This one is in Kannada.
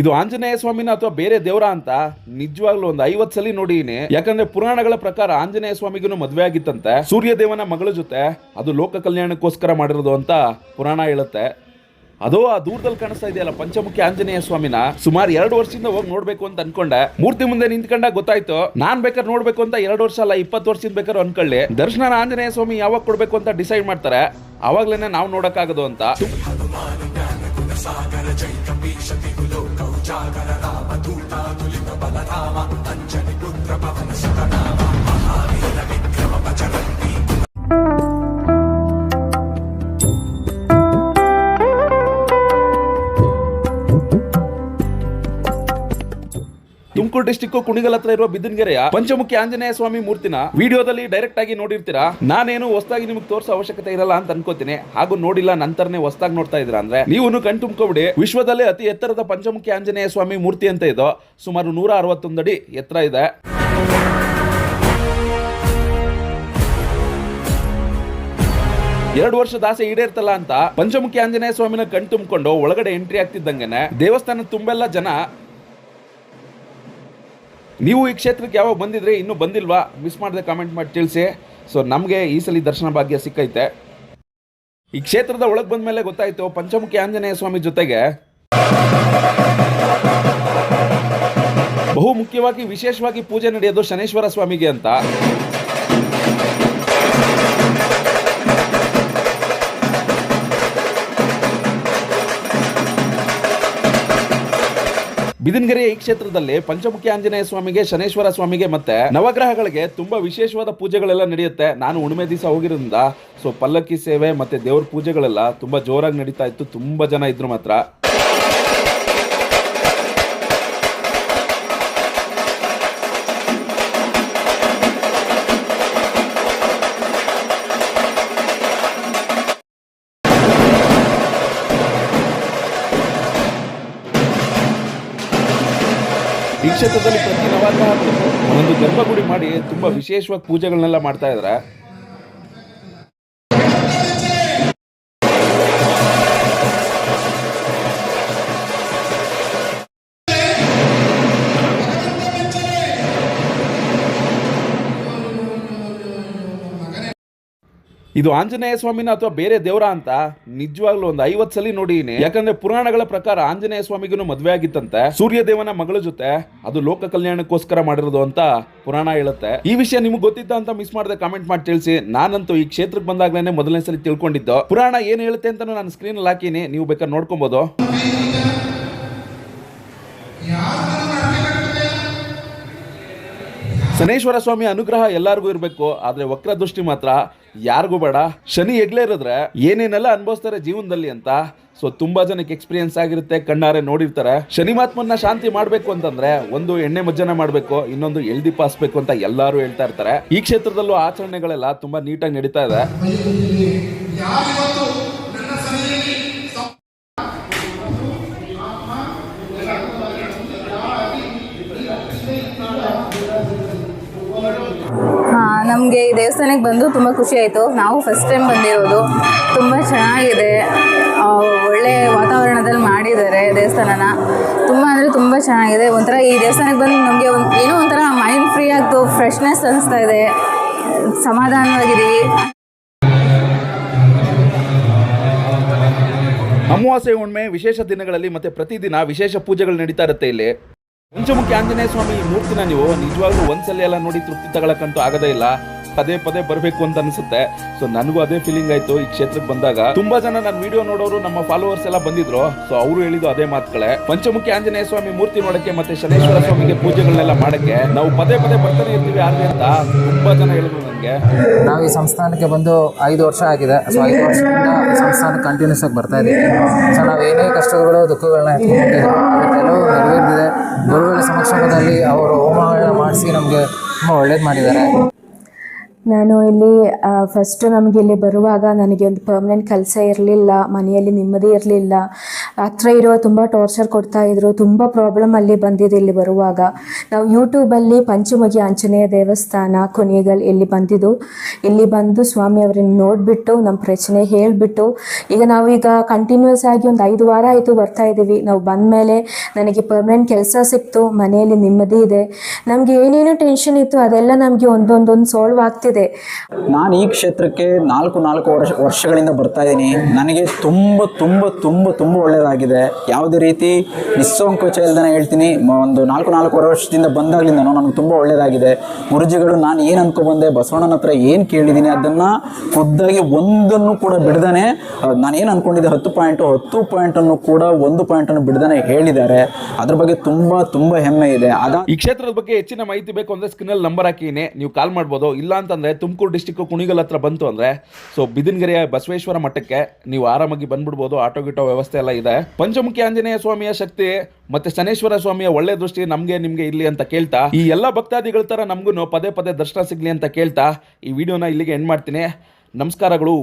ಇದು ಆಂಜನೇಯ ಸ್ವಾಮಿನ ಅಥವಾ ಬೇರೆ ದೇವರ ಅಂತ ನಿಜವಾಗ್ಲೂ ಒಂದು ಐವತ್ ಸಲ ನೋಡಿನಿ ಯಾಕಂದ್ರೆ ಪುರಾಣಗಳ ಪ್ರಕಾರ ಆಂಜನೇಯ ಸ್ವಾಮಿಗೂ ಮದುವೆ ಆಗಿತ್ತಂತೆ. ಸೂರ್ಯ ದೇವನ ಮಗಳ ಜೊತೆ ಅದು ಲೋಕ ಕಲ್ಯಾಣಕ್ಕೋಸ್ಕರ ಮಾಡಿರೋದು ಅಂತ ಪುರಾಣ ಹೇಳುತ್ತೆ. ಅದೋ ಆ ದೂರದಲ್ಲಿ ಕಾಣಿಸ್ತಾ ಇದೆಯಲ್ಲ ಪಂಚಮುಖಿ ಆಂಜನೇಯ ಸ್ವಾಮಿನ. ಸುಮಾರು ಎರಡು ವರ್ಷದಿಂದ ಹೋಗಿ ನೋಡ್ಬೇಕು ಅಂತ ಅನ್ಕೊಂಡೆ. ಮೂರ್ತಿ ಮುಂದೆ ನಿಂತ್ಕೊಂಡ ಗೊತ್ತಾಯ್ತು, ನಾನ್ ಬೇಕಾದ್ರೆ ನೋಡ್ಬೇಕು ಅಂತ ಎರಡು ವರ್ಷ ಅಲ್ಲ, ಇಪ್ಪತ್ತು ವರ್ಷದಿಂದ ಬೇಕಾದ್ರೆ ಅನ್ಕೊಳ್ಳಿ. ದರ್ಶನ ಆಂಜನೇಯ ಸ್ವಾಮಿ ಯಾವಾಗ ಕೊಡ್ಬೇಕು ಅಂತ ಡಿಸೈಡ್ ಮಾಡ್ತಾರೆ. ಅವಾಗ್ಲೇನೆ ನಾವು ನೋಡಕ್ಕಾಗದು ಅಂತ. Alcalá. ತುಮಕೂರು ಡಿಸ್ಟಿಕ್ ಕುಣಿಗಲ್ ಹತ್ರ ಇರುವ ಬಿದ್ದನ್ಗೆರೆಯ ಪಂಚಮುಖಿ ಆಂಜನೇಯ ಸ್ವಾಮಿ ಮೂರ್ತಿನ ವಿಡಿಯೋದಲ್ಲಿ ಡೈರೆಕ್ಟ್ ಆಗಿ ನೋಡಿರ್ತೀರಾ? ನಾನೇನು ಹೊಸದಾಗಿ ನಿಮ್ಗೆ ತೋರಿಸೋ ಅವಶ್ಯಕತೆ ಇರಲ್ಲ ಅಂತ ಅನ್ಕೋತೀನಿ. ಹಾಗೂ ನೋಡಿಲ್ಲ, ನಂತರನೇ ಹೊಸದಾಗಿ ನೋಡ್ತಾ ಇದ್ರ ಅಂದ್ರೆ, ನೀವು ಕಣ್ ತುಂಬ್ಕೊಬಿಡಿ. ವಿಶ್ವದಲ್ಲೇ ಅತಿ ಎತ್ತರದ ಪಂಚಮುಖಿ ಆಂಜನೇಯ ಸ್ವಾಮಿ ಮೂರ್ತಿ ಅಂತ ಇದು. ಸುಮಾರು ನೂರ ಅರವತ್ತೊಂದು ಅಡಿ ಎತ್ತರ ಇದೆ. ಎರಡು ವರ್ಷದ ಆಸೆ ಈಡೇರ್ತಲ್ಲ ಅಂತ ಪಂಚಮುಖಿ ಆಂಜನೇಯ ಸ್ವಾಮಿನ ಕಣ್ ತುಂಬಿಕೊಂಡು ಒಳಗಡೆ ಎಂಟ್ರಿ ಆಗ್ತಿದ್ದಂಗೆನೆ ದೇವಸ್ಥಾನ ತುಂಬೆಲ್ಲ ಜನ ನೀವು ಈ ಕ್ಷೇತ್ರಕ್ಕೆ ಯಾವಾಗ ಬಂದಿದ್ರೆ, ಇನ್ನೂ ಬಂದಿಲ್ವಾ? ಮಿಸ್ ಮಾಡದೆ ಕಾಮೆಂಟ್ ಮಾಡಿ ತಿಳಿಸಿ. ಸೊ ನಮಗೆ ಈ ಸಲ ದರ್ಶನ ಭಾಗ್ಯ ಸಿಕ್ಕೈತೆ. ಈ ಕ್ಷೇತ್ರದ ಒಳಗೆ ಬಂದ ಮೇಲೆ ಗೊತ್ತಾಯ್ತು, ಪಂಚಮುಖಿ ಆಂಜನೇಯ ಸ್ವಾಮಿ ಜೊತೆಗೆ ಬಹು ಮುಖ್ಯವಾಗಿ ವಿಶೇಷವಾಗಿ ಪೂಜೆ ನಡೆಯೋದು ಶನೇಶ್ವರ ಸ್ವಾಮಿಗೆ ಅಂತ. ಬಿದಿನಗೆರೆಯ ಈ ಕ್ಷೇತ್ರದಲ್ಲಿ ಪಂಚಮುಖಿ ಆಂಜನೇಯ ಸ್ವಾಮಿಗೆ, ಶನೇಶ್ವರ ಸ್ವಾಮಿಗೆ ಮತ್ತೆ ನವಗ್ರಹಗಳಿಗೆ ತುಂಬಾ ವಿಶೇಷವಾದ ಪೂಜೆಗಳೆಲ್ಲ ನಡೆಯುತ್ತೆ. ನಾನು ಉಣಿಮೆ ದಿವಸ ಹೋಗಿರೋದ್ರಿಂದ, ಸೊ ಪಲ್ಲಕ್ಕಿ ಸೇವೆ ಮತ್ತೆ ದೇವ್ರ ಪೂಜೆಗಳೆಲ್ಲ ತುಂಬಾ ಜೋರಾಗಿ ನಡೀತಾ ಇತ್ತು. ತುಂಬಾ ಜನ ಇದ್ರು ಮಾತ್ರ. ಈ ಕ್ಷೇತ್ರದಲ್ಲಿ ಪ್ರತಿ ನವಗ್ರಹಕ್ಕೂ ಒಂದು ಗರ್ಭಗುಡಿ ಮಾಡಿ ತುಂಬ ವಿಶೇಷವಾಗಿ ಪೂಜೆಗಳನ್ನೆಲ್ಲ ಮಾಡ್ತಾ ಇದ್ದಾರೆ ಇದು ಆಂಜನೇಯ ಸ್ವಾಮಿನ ಅಥವಾ ಬೇರೆ ದೇವರ ಅಂತ ನಿಜವಾಗ್ಲೂ ಒಂದು ಐವತ್ತು ಸಲ ನೋಡೀನಿ ಯಾಕಂದ್ರೆ ಪುರಾಣಗಳ ಪ್ರಕಾರ ಆಂಜನೇಯ ಸ್ವಾಮಿಗೂ ಮದುವೆ ಆಗಿತ್ತಂತೆ. ಸೂರ್ಯ ದೇವನ ಮಗಳ ಜೊತೆ ಅದು ಲೋಕ ಕಲ್ಯಾಣಕ್ಕೋಸ್ಕರ ಮಾಡಿರೋದು ಅಂತ ಪುರಾಣ ಹೇಳುತ್ತೆ. ಈ ವಿಷಯ ನಿಮ್ಗೆ ಗೊತ್ತಿತ್ತ ಅಂತ ಮಿಸ್ ಮಾಡದೆ ಕಾಮೆಂಟ್ ಮಾಡಿ ತಿಳಿಸಿ. ನಾನಂತೂ ಈ ಕ್ಷೇತ್ರಕ್ಕೆ ಬಂದಾಗ್ಲೇನೆ ಮೊದಲನೇ ಸಲ ತಿಳ್ಕೊಂಡಿದ್ದು. ಪುರಾಣ ಏನ್ ಹೇಳುತ್ತೆ ಅಂತ ನಾನು ಸ್ಕ್ರೀನ್ ಅಲ್ಲಿ ಹಾಕಿನಿ. ನೀವು ಬೇಕಾದ್ರೆ ನೋಡ್ಕೊಬಹುದು ಶನೇಶ್ವರ ಸ್ವಾಮಿ ಅನುಗ್ರಹ ಎಲ್ಲರಿಗೂ ಇರಬೇಕು. ಆದರೆ ವಕ್ರ ದೃಷ್ಟಿ ಮಾತ್ರ ಯಾರಿಗೂ ಬೇಡ. ಶನಿ ಎಗ್ಲೇ ಇರೋದ್ರೆ ಏನೇನೆಲ್ಲ ಅನುಭವಿಸ್ತಾರೆ ಜೀವನದಲ್ಲಿ ಅಂತ. ಸೊ ತುಂಬಾ ಜನಕ್ಕೆ ಎಕ್ಸ್ಪೀರಿಯನ್ಸ್ ಆಗಿರುತ್ತೆ, ಕಣ್ಣಾರೆ ನೋಡಿರ್ತಾರೆ. ಶನಿ ಮಾತ್ಮನ್ನ ಶಾಂತಿ ಮಾಡ್ಬೇಕು ಅಂತಂದ್ರೆ ಒಂದು ಎಣ್ಣೆ ಮಜ್ಜನ ಮಾಡ್ಬೇಕು, ಇನ್ನೊಂದು ಎಲ್ದಿ ಪಾಸ್ಬೇಕು ಅಂತ ಎಲ್ಲರೂ ಹೇಳ್ತಾ ಇರ್ತಾರೆ. ಈ ಕ್ಷೇತ್ರದಲ್ಲೂ ಆಚರಣೆಗಳೆಲ್ಲ ತುಂಬಾ ನೀಟಾಗಿ ನಡೀತಾ ಇದೆ. ನಮಗೆ ಈ ದೇವಸ್ಥಾನಕ್ಕೆ ಬಂದು ತುಂಬ ಖುಷಿ ಆಯಿತು. ನಾವು ಫಸ್ಟ್ ಟೈಮ್ ಬಂದಿರೋದು. ತುಂಬ ಚೆನ್ನಾಗಿದೆ. ಒಳ್ಳೆ ವಾತಾವರಣದಲ್ಲಿ ಮಾಡಿದ್ದಾರೆ ದೇವಸ್ಥಾನನ. ತುಂಬ ಅಂದರೆ ತುಂಬ ಚೆನ್ನಾಗಿದೆ. ಒಂಥರ ಈ ದೇವಸ್ಥಾನಕ್ಕೆ ಬಂದು ನಮಗೆ ಒಂದು, ಏನೋ ಒಂಥರ ಮೈಂಡ್ ಫ್ರೀ ಆಗ್ತು ಫ್ರೆಶ್ನೆಸ್ ಅನಿಸ್ತಾ ಇದೆ. ಸಮಾಧಾನವಾಗಿದ್ದೀವಿ ಅಮಾವಾಸ್ಯೆ ಹುಣ್ಣಿಮೆ ವಿಶೇಷ ದಿನಗಳಲ್ಲಿ ಮತ್ತೆ ಪ್ರತಿದಿನ ವಿಶೇಷ ಪೂಜೆಗಳು ನಡೀತಾ ಇರುತ್ತೆ ಇಲ್ಲಿ. ಪಂಚಮುಖಿ ಆಂಜನೇಯ ಸ್ವಾಮಿ ಈ ಮೂರ್ತಿನ ನೀವು ನಿಜವಾಗ್ಲೂ ಒಂದ್ಸಲ ಎಲ್ಲ ನೋಡಿ ತೃಪ್ತಿ ತಗೊಳಕ್ಕಂತೂ ಆಗದೇ ಇಲ್ಲ. ಪದೇ ಪದೇ ಬರಬೇಕು ಅಂತ ಅನ್ಸುತ್ತೆ. ಸೊ ನನಗೂ ಅದೇ ಫೀಲಿಂಗ್ ಆಯ್ತು ಈ ಕ್ಷೇತ್ರಕ್ಕೆ ಬಂದಾಗ. ತುಂಬಾ ಜನ ನನ್ನ ವಿಡಿಯೋ ನೋಡೋರು, ನಮ್ಮ ಫಾಲೋವರ್ಸ್ ಎಲ್ಲ ಬಂದಿದ್ರು. ಸೊ ಅವರು ಹೇಳಿದ್ದು ಅದೇ ಮಾತುಗಳೇ. ಪಂಚಮುಖಿ ಆಂಜನೇಯ ಸ್ವಾಮಿ ಮೂರ್ತಿ ನೋಡಕ್ಕೆ ಮತ್ತೆ ಶನೇಶ್ವರ ಸ್ವಾಮಿಗೆ ಪೂಜೆಗಳನ್ನೆಲ್ಲ ಮಾಡಕ್ಕೆ ನಾವು ಪದೇ ಪದೇ ಬರ್ತಾನೆ ಇರ್ತೀವಿ ಆದ್ರೆ ಅಂತ ತುಂಬಾ ಜನ ಹೇಳಿದ್ರು. ನನಗೆ ನಾವು ಈ ಸಂಸ್ಥಾನಕ್ಕೆ ಬಂದು ಐದು ವರ್ಷ ಆಗಿದೆ. ಸೊ ಐದು ವರ್ಷದಿಂದ ಈ ಸಂಸ್ಥಾನಕ್ಕೆ ಕಂಟಿನ್ಯೂಸ್ ಆಗಿ ಬರ್ತಾ ಇದ್ದೀವಿ ಸೊ ನಾವು ಏನೇ ಕಷ್ಟಗಳು ದುಃಖಗಳನ್ನ ಕೆಲವು ನೆರವೇರಿದೆ ಗುರುಗಳ ಸಮಕ್ಷಮದಲ್ಲಿ ಅವರು ಹೋಮಗಳನ್ನ ಮಾಡಿಸಿ ನಮಗೆ ತುಂಬ ಒಳ್ಳೇದು ಮಾಡಿದ್ದಾರೆ. ನಾನು ಇಲ್ಲಿ ಫಸ್ಟು ನಮಗೆ ಇಲ್ಲಿ ಬರುವಾಗ ನನಗೆ ಒಂದು ಪರ್ಮನೆಂಟ್ ಕೆಲಸ ಇರಲಿಲ್ಲ. ಮನೆಯಲ್ಲಿ ನೆಮ್ಮದಿ ಇರಲಿಲ್ಲ. ಹತ್ರ ಇರುವ ತುಂಬ ಟಾರ್ಚರ್ ಕೊಡ್ತಾ ಇದ್ರು, ತುಂಬ ಪ್ರಾಬ್ಲಮ್ ಅಲ್ಲಿ ಬಂದಿದೆ ಇಲ್ಲಿ ಬರುವಾಗ. ನಾವು ಯೂಟ್ಯೂಬಲ್ಲಿ ಪಂಚಮುಖಿ ಆಂಜನೇಯ ದೇವಸ್ಥಾನ ಕೊನೆಗಲ್ ಇಲ್ಲಿ ಬಂದಿದ್ದು. ಇಲ್ಲಿ ಬಂದು ಸ್ವಾಮಿ ಅವರನ್ನು ನೋಡಿಬಿಟ್ಟು, ನಮ್ಮ ಪ್ರಶ್ನೆ ಹೇಳಿಬಿಟ್ಟು, ಈಗ ನಾವು ಈಗ ಕಂಟಿನ್ಯೂಸ್ ಆಗಿ ಒಂದು ಐದು ವಾರ ಆಯಿತು ಬರ್ತಾ ಇದ್ದೀವಿ ನಾವು ಬಂದ ಮೇಲೆ ನನಗೆ ಪರ್ಮನೆಂಟ್ ಕೆಲಸ ಸಿಕ್ತು, ಮನೆಯಲ್ಲಿ ನೆಮ್ಮದಿ ಇದೆ. ನಮಗೆ ಏನೇನು ಟೆನ್ಷನ್ ಇತ್ತು, ಅದೆಲ್ಲ ನಮಗೆ ಒಂದೊಂದೊಂದು ಸಾಲ್ವ್ ಆಗ್ತಿದೆ. ನಾನು ಈ ಕ್ಷೇತ್ರಕ್ಕೆ ನಾಲ್ಕು ನಾಲ್ಕು ವರ್ಷ, ವರ್ಷಗಳಿಂದ ಬರ್ತಾ ಇದ್ದೀನಿ ನನಗೆ ತುಂಬ ತುಂಬ ತುಂಬ ತುಂಬ ಒಳ್ಳೆಯದಾಗಿದೆ ಯಾವುದೇ ರೀತಿ? ನಿಸ್ಸಂಕೋಚ ಇಲ್ದೇ ಹೇಳ್ತೀನಿ. ಒಂದು ನಾಲ್ಕು ನಾಲ್ಕು ವರ್ಷದಿಂದ ಬಂದಾಗ್ಲಿಂದನೂ ನನಗೆ ತುಂಬ ಒಳ್ಳೆಯದಾಗಿದೆ ಗುರುಜಿಗಳು, ನಾನು ಏನು ಅನ್ಕೊಬಂದೆ, ಬಸವಣ್ಣನ ಹತ್ರ ಏನು ಕೇಳಿದ್ದೀನಿ ಅದನ್ನು ಖುದ್ದಾಗಿ ಒಂದನ್ನು ಕೂಡ ಬಿಡ್ದಾನೆ ನಾನು ಏನು ಅನ್ಕೊಂಡಿದ್ದೆ, ಹತ್ತು ಪಾಯಿಂಟು ಹತ್ತು ಪಾಯಿಂಟನ್ನು ಕೂಡ ಒಂದು ಪಾಯಿಂಟನ್ನು ಬಿಡ್ದಾನೆ ಹೇಳಿದ್ದಾರೆ. ಅದ್ರ ಬಗ್ಗೆ ತುಂಬ ತುಂಬ ಹೆಮ್ಮೆ ಇದೆ. ಅದ ಈ ಕ್ಷೇತ್ರದ ಬಗ್ಗೆ ಹೆಚ್ಚಿನ ಮಾಹಿತಿ ಬೇಕು ಅಂದರೆ ಸ್ಕ್ರೀನಲ್ಲಿ ನಂಬರ್ ಹಾಕಿನೇ ನೀವು ಕಾಲ್ ಮಾಡ್ಬೋದು. ಇಲ್ಲ ಅಂತಂದ್ರೆ ತುಮಕೂರು ಡಿಸ್ಟಿಕ್ ಕುಣಿಗಲ್ ಹತ್ರ ಬಂತು ಅಂದರೆ ಸೊ ಬಿದಿನಗೆರೆಯ ಬಸವೇಶ್ವರ ಮಠಕ್ಕೆ ನೀವು ಆರಾಮಾಗಿ ಬಂದ್ಬಿಡ್ಬೋದು. ಆಟೋ, ಗಿಟೋ ವ್ಯವಸ್ಥೆ ಎಲ್ಲ ಇದೆ. ಪಂಚಮುಖಿ ಆಂಜನೇಯ ಸ್ವಾಮಿಯ ಶಕ್ತಿ ಮತ್ತೆ ಶನೇಶ್ವರ ಸ್ವಾಮಿಯ ಒಳ್ಳೆ ದೃಷ್ಟಿ ನಮಗೆ, ನಿಮಗೆ ಇಲ್ಲಿ ಅಂತ ಕೇಳ್ತಾ, ಈ ಎಲ್ಲ ಭಕ್ತಾದಿಗಳ ಥರ ನಮಗೂ ಪದೇ ಪದೇ ದರ್ಶನ ಸಿಗಲಿ ಅಂತ ಕೇಳ್ತಾ, ಈ ವಿಡಿಯೋನ ಇಲ್ಲಿಗೆ ಎಂಡ್ ಮಾಡ್ತೀನಿ. ನಮಸ್ಕಾರಗಳು.